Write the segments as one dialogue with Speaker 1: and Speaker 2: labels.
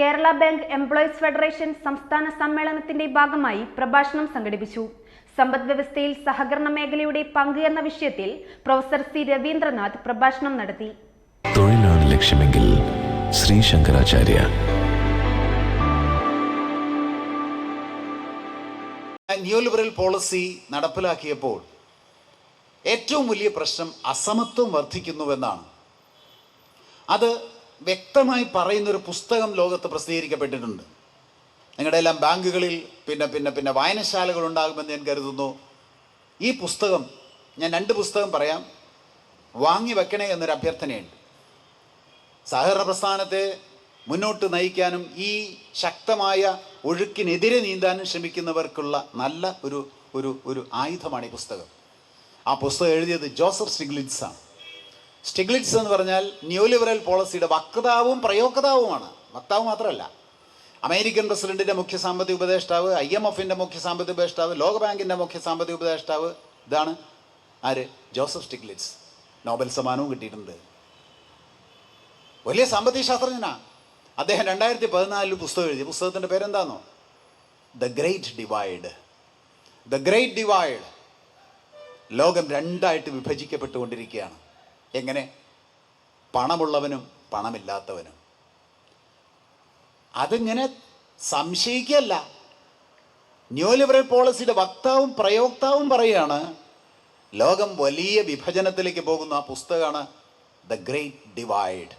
Speaker 1: Kerala bank employees federation സംസ്ഥാന സമ്മേളനത്തിന്റെ ഭാഗമായി പ്രഭാഷണം സംഘടിപ്പിച്ചു. സമ്പദ് വ്യവസ്ഥയിൽ സഹകരണ മേഖലയുടെ പങ്ക് എന്ന വിഷയത്തിൽ പ്രൊഫസർ സി രവീന്ദ്രനാഥ് പ്രഭാഷണം നടത്തി.
Speaker 2: തൊഴിലാണ് ലക്ഷ്യമെങ്കിൽ Shri Shankaracharya.
Speaker 3: New liberal policy നടപ്പിലാക്കിയപ്പോൾ ഏറ്റവും വലിയ പ്രശ്നം അസമത്വം വർദ്ധിക്കുന്നുവെന്നാണ്. അത് വ്യക്തമായി പറയുന്ന ഒരു പുസ്തകം ലോകത്ത് പ്രസിദ്ധീകരിക്കപ്പെട്ടിട്ടുണ്ട്. നിങ്ങളുടെ എല്ലാം ബാങ്കുകളിൽ പിന്നെ പിന്നെ പിന്നെ വായനശാലകൾ ഉണ്ടാകുമെന്ന് ഞാൻ കരുതുന്നു. ഈ പുസ്തകം ഞാൻ രണ്ട് പുസ്തകം പറയാം. വാങ്ങി വെക്കണേ എന്നൊരു അഭ്യർത്ഥനയുണ്ട്. സഹകരണ പ്രസ്ഥാനത്തെ മുന്നോട്ട് നയിക്കാനും ഈ ശക്തമായ ഒഴുക്കിനെതിരെ നീന്താനും ശ്രമിക്കുന്നവർക്കുള്ള നല്ല ഒരു ഒരു ഒരു ആയുധമാണ് ഈ പുസ്തകം. ആ പുസ്തകം എഴുതിയത് ജോസഫ് സ്റ്റിഗ്ലിറ്റ്സ് ആണ് സ്റ്റിഗ്ലിറ്റ്സ് എന്ന് പറഞ്ഞാൽ ന്യൂ ലിബറൽ പോളിസിയുടെ വക്താവും പ്രയോക്താവുമാണ്. വക്താവ് മാത്രമല്ല. അമേരിക്കൻ പ്രസിഡന്റിന്റെ മുഖ്യ സാമ്പത്തിക ഉപദേഷ്ടാവ് ഐ എം എഫിന്റെ മുഖ്യ സാമ്പത്തിക ഉപദേഷ്ടാവ് ലോകബാങ്കിന്റെ മുഖ്യ സാമ്പത്തിക ഉപദേഷ്ടാവ് ഇതാണ്. ആര്? Joseph Stiglitz. നോബൽ സമ്മാനവും കിട്ടിയിട്ടുണ്ട്. വലിയ സാമ്പത്തിക ശാസ്ത്രജ്ഞനാ. അദ്ദേഹം രണ്ടായിരത്തി പതിനാലിൽ പുസ്തകം എഴുതി. പുസ്തകത്തിന്റെ പേരെന്താണോ the great divide. The great divide ലോകം രണ്ടായിട്ട് വിഭജിക്കപ്പെട്ടുകൊണ്ടിരിക്കുകയാണ്. എങ്ങനെ? പണമുള്ളവനും പണമില്ലാത്തവനും. അതിങ്ങനെ സംശയിക്കല്ല ന്യൂ ലിബറൽ പോളിസിയുടെ വക്താവും പ്രയോക്താവും പറയുകയാണ് ലോകം വലിയ വിഭജനത്തിലേക്ക് പോകുന്ന ആ പുസ്തകമാണ് ദ ഗ്രേറ്റ് ഡിവൈഡ്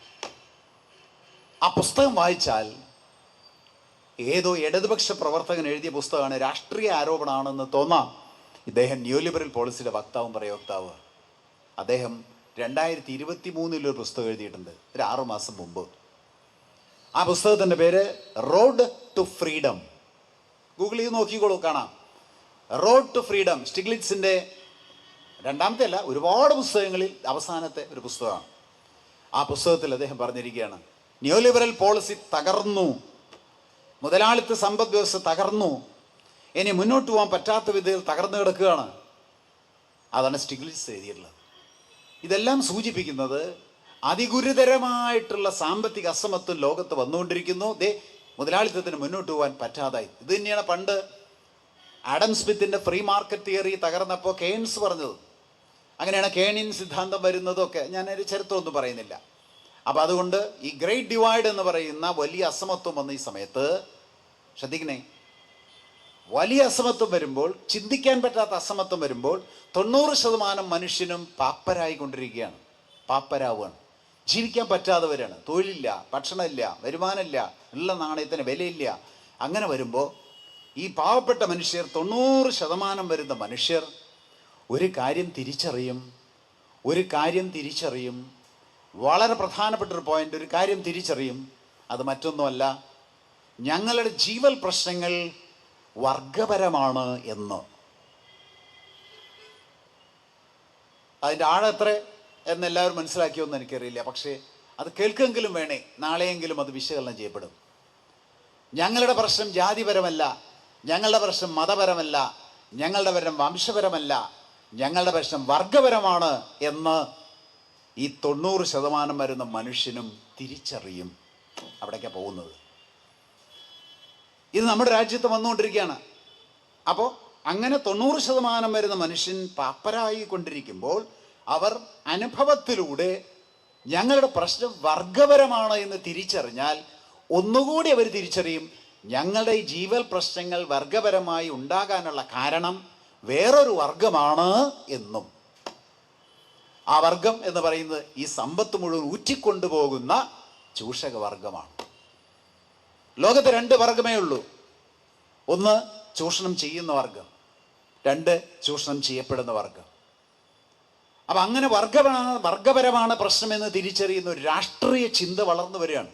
Speaker 3: ആ പുസ്തകം വായിച്ചാൽ ഏതോ ഇടതുപക്ഷ പ്രവർത്തകൻ എഴുതിയ പുസ്തകമാണ് രാഷ്ട്രീയ ആരോപണമാണെന്ന് തോന്നാം. ഇദ്ദേഹം ന്യൂ ലിബറൽ പോളിസിയുടെ വക്താവും പ്രയോക്താവ് അദ്ദേഹം രണ്ടായിരത്തി ഇരുപത്തി മൂന്നിലൊരു പുസ്തകം എഴുതിയിട്ടുണ്ട്. ഒരു ആറു മാസം മുമ്പ്. ആ പുസ്തകത്തിന്റെ പേര് റോഡ് ടു ഫ്രീഡം ഗൂഗിൾ ചെയ്ത് നോക്കിക്കോളൂ കാണാം. റോഡ് ടു ഫ്രീഡം സ്റ്റിഗ്ലിറ്റ്സിന്റെ രണ്ടാമത്തെ അല്ല ഒരുപാട് പുസ്തകങ്ങളിൽ അവസാനത്തെ ഒരു പുസ്തകമാണ്. ആ പുസ്തകത്തിൽ അദ്ദേഹം പറഞ്ഞിരിക്കുകയാണ് ന്യൂലിബറൽ പോളിസി തകർന്നു. മുതലാളിത്ത സമ്പദ് വ്യവസ്ഥ തകർന്നു. ഇനി മുന്നോട്ട് പോകാൻ പറ്റാത്ത വിധത്തിൽ തകർന്നു കിടക്കുകയാണ്. അതാണ് സ്റ്റിഗ്ലിറ്റ്സ് എഴുതിയിട്ടുള്ളത്. ഇതെല്ലാം സൂചിപ്പിക്കുന്നത് അതിഗുരുതരമായിട്ടുള്ള സാമ്പത്തിക അസമത്വം ലോകത്ത് വന്നുകൊണ്ടിരിക്കുന്നു. ദേ മുതലാളിത്തത്തിന് മുന്നോട്ട് പോകാൻ പറ്റാതായി. ഇത് തന്നെയാണ് പണ്ട് ആഡം സ്മിത്തിന്റെ ഫ്രീ മാർക്കറ്റ് തിയറി തകർന്നപ്പോൾ കെയ്ൻസ് പറഞ്ഞത്. അങ്ങനെയാണ് കേണിൻ സിദ്ധാന്തം വരുന്നതൊക്കെ. ഞാനൊരു ചരിത്രമൊന്നും പറയുന്നില്ല. അപ്പോൾ അതുകൊണ്ട് ഈ ഗ്രേറ്റ് ഡിവൈഡ് എന്ന് പറയുന്ന വലിയ അസമത്വം വന്ന ഈ സമയത്ത് ശ്രദ്ധിക്കണേ വലിയ അസമത്വം വരുമ്പോൾ ചിന്തിക്കാൻ പറ്റാത്ത അസമത്വം വരുമ്പോൾ തൊണ്ണൂറ് ശതമാനം മനുഷ്യനും പാപ്പരായി പാപ്പരായിക്കൊണ്ടിരിക്കുകയാണ്. പാപ്പരാവുകയാണ്. ജീവിക്കാൻ പറ്റാത്തവരാണ്. തൊഴിലില്ല ഭക്ഷണമില്ല വരുമാനമില്ല ഉള്ള നാണയത്തിന് വിലയില്ല. അങ്ങനെ വരുമ്പോൾ ഈ പാവപ്പെട്ട മനുഷ്യർ തൊണ്ണൂറ് ശതമാനം വരുന്ന മനുഷ്യർ ഒരു കാര്യം തിരിച്ചറിയും ഒരു കാര്യം തിരിച്ചറിയും. വളരെ പ്രധാനപ്പെട്ട ഒരു പോയിന്റ് ഒരു കാര്യം തിരിച്ചറിയും. അത് മറ്റൊന്നുമല്ല ഞങ്ങളുടെ ജീവൽ പ്രശ്നങ്ങൾ വർഗപരമാണ് എന്ന്. അതിന്റെ ആഴം എത്ര എന്ന് എല്ലാവരും മനസ്സിലാക്കിയോന്ന് എനിക്കറിയില്ല. പക്ഷേ അത് കേൾക്കെങ്കിലും വേണേ നാളെയെങ്കിലും അത് വിശകലനം ചെയ്യപ്പെടും. ഞങ്ങളുടെ പ്രശ്നം ജാതിപരമല്ല ഞങ്ങളുടെ പ്രശ്നം മതപരമല്ല ഞങ്ങളുടെ പ്രശ്നം വംശപരമല്ല ഞങ്ങളുടെ പ്രശ്നം വർഗപരമാണ് എന്ന് ഈ തൊണ്ണൂറ് ശതമാനം വരുന്ന മനുഷ്യനും തിരിച്ചറിയും അവിടേക്കാണ് പോകുന്നത്. ഇത് നമ്മുടെ രാജ്യത്ത് വന്നുകൊണ്ടിരിക്കുകയാണ്. അപ്പോൾ അങ്ങനെ തൊണ്ണൂറ് ശതമാനം വരുന്ന മനുഷ്യൻ പാപ്പരായി കൊണ്ടിരിക്കുമ്പോൾ അവർ അനുഭവത്തിലൂടെ ഞങ്ങളുടെ പ്രശ്നം വർഗപരമാണ് എന്ന് തിരിച്ചറിഞ്ഞാൽ ഒന്നുകൂടി അവർ തിരിച്ചറിയും ഞങ്ങളുടെ ഈ ജീവൽ പ്രശ്നങ്ങൾ വർഗപരമായി ഉണ്ടാകാനുള്ള കാരണം വേറൊരു വർഗമാണ് എന്നും. ആ വർഗം എന്ന് പറയുന്നത് ഈ സമ്പത്ത് മുഴുവൻ ഊറ്റിക്കൊണ്ടുപോകുന്ന ചൂഷക വർഗമാണ് ലോകത്ത് രണ്ട് വർഗമേ ഉള്ളൂ. ഒന്ന് ചൂഷണം ചെയ്യുന്ന വർഗം രണ്ട് ചൂഷണം ചെയ്യപ്പെടുന്ന വർഗം അപ്പം അങ്ങനെ വർഗമാണ് വർഗപരമാണ് പ്രശ്നമെന്ന് തിരിച്ചറിയുന്ന ഒരു രാഷ്ട്രീയ ചിന്ത വളർന്നു വരികയാണ്.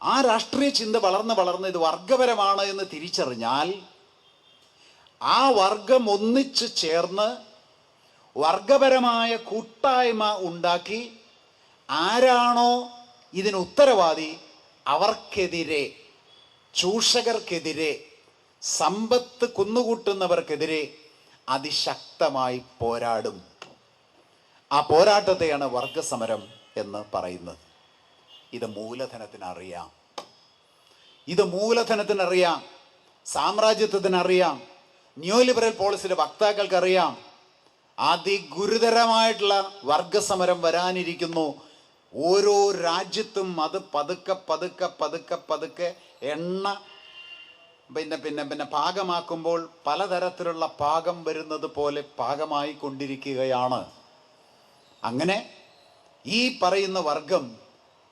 Speaker 3: ആ രാഷ്ട്രീയ ചിന്ത വളർന്ന് വളർന്ന് ഇത് വർഗപരമാണ് എന്ന് തിരിച്ചറിഞ്ഞാൽ ആ വർഗം ഒന്നിച്ചു ചേർന്ന് വർഗപരമായ കൂട്ടായ്മ ഉണ്ടാക്കി ആരാണോ ഇതിന് ഉത്തരവാദി അവർക്കെതിരെ ചൂഷകർക്കെതിരെ സമ്പത്ത് കുന്നുകൂട്ടുന്നവർക്കെതിരെ അതിശക്തമായി പോരാടും. ആ പോരാട്ടത്തെയാണ് വർഗസമരം എന്ന് പറയുന്നത്. ഇത് മൂലധനത്തിനറിയാം. ഇത് മൂലധനത്തിനറിയാം. സാമ്രാജ്യത്വത്തിനറിയാം. ന്യൂ ലിബറൽ പോളിസിയുടെ വക്താക്കൾക്കറിയാം. അതിഗുരുതരമായിട്ടുള്ള വർഗസമരം വരാനിരിക്കുന്നു. ഓരോ രാജ്യത്തും അത് പതുക്കെ പതുക്കെ പതുക്കെ പതുക്കെ എണ്ണ പിന്നെ പിന്നെ പിന്നെ പാകമാക്കുമ്പോൾ പലതരത്തിലുള്ള പാകം വരുന്നത് പോലെ പാകമായി കൊണ്ടിരിക്കുകയാണ്. അങ്ങനെ ഈ പറയുന്ന വർഗം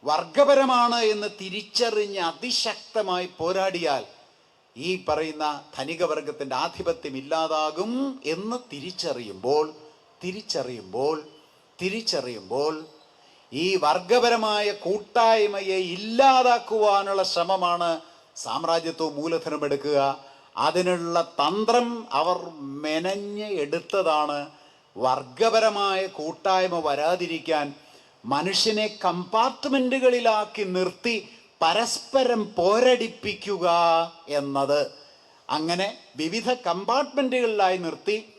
Speaker 3: വർഗപരമാണ് എന്ന് തിരിച്ചറിഞ്ഞ് അതിശക്തമായി പോരാടിയാൽ ഈ പറയുന്ന ധനിക വർഗത്തിന്റെ ആധിപത്യം ഇല്ലാതാകും എന്ന് തിരിച്ചറിയുമ്പോൾ തിരിച്ചറിയുമ്പോൾ തിരിച്ചറിയുമ്പോൾ ഈ വർഗപരമായ കൂട്ടായ്മയെ ഇല്ലാതാക്കുവാനുള്ള ശ്രമമാണ് സാമ്രാജ്യത്വം മൂലധനം എടുക്കുക. അതിനുള്ള തന്ത്രം അവർ മെനഞ്ഞ് എടുത്തതാണ് വർഗപരമായ കൂട്ടായ്മ വരാതിരിക്കാൻ. മനുഷ്യനെ കമ്പാർട്ട്മെന്റുകളിലാക്കി നിർത്തി പരസ്പരം പോരടിപ്പിക്കുക എന്നത്. അങ്ങനെ വിവിധ കമ്പാർട്ട്മെന്റുകളിലായി നിർത്തി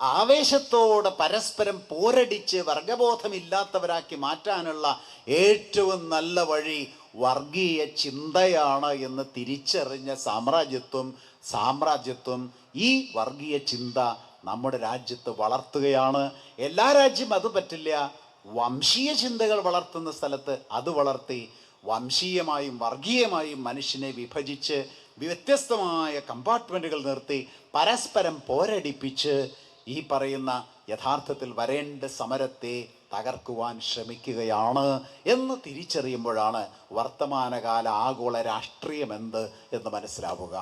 Speaker 3: ആവേശത്തോടെ പരസ്പരം പോരടിച്ച് വർഗബോധമില്ലാത്തവരാക്കി മാറ്റാനുള്ള ഏറ്റവും നല്ല വഴി വർഗീയ ചിന്തയാണ് എന്ന് തിരിച്ചറിഞ്ഞ സാമ്രാജ്യത്വം സാമ്രാജ്യത്വം ഈ വർഗീയ ചിന്ത നമ്മുടെ രാജ്യത്ത് വളർത്തുകയാണ്. എല്ലാ രാജ്യം അത് പറ്റില്ല. വംശീയ ചിന്തകൾ വളർത്തുന്ന സ്ഥലത്ത് അത് വളർത്തി വംശീയമായും വർഗീയമായും മനുഷ്യനെ വിഭജിച്ച് വ്യത്യസ്തമായ കമ്പാർട്ട്മെന്റുകൾ നിർത്തി പരസ്പരം പോരടിപ്പിച്ച് ഈ പറയുന്ന യഥാർത്ഥത്തിൽ വരേണ്ട സമരത്തെ തകർക്കുവാൻ ശ്രമിക്കുകയാണ് എന്ന് തിരിച്ചറിയുമ്പോഴാണ് വർത്തമാനകാല ആഗോള രാഷ്ട്രീയം എന്ത് എന്ന് മനസ്സിലാവുക.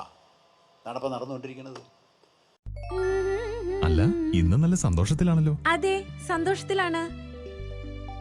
Speaker 3: നടപ്പ് നടന്നുകൊണ്ടിരിക്കുന്നത്.
Speaker 4: അല്ല ഇന്ന് നല്ല സന്തോഷത്തിലാണല്ലോ.
Speaker 5: അതെ സന്തോഷത്തിലാണ്.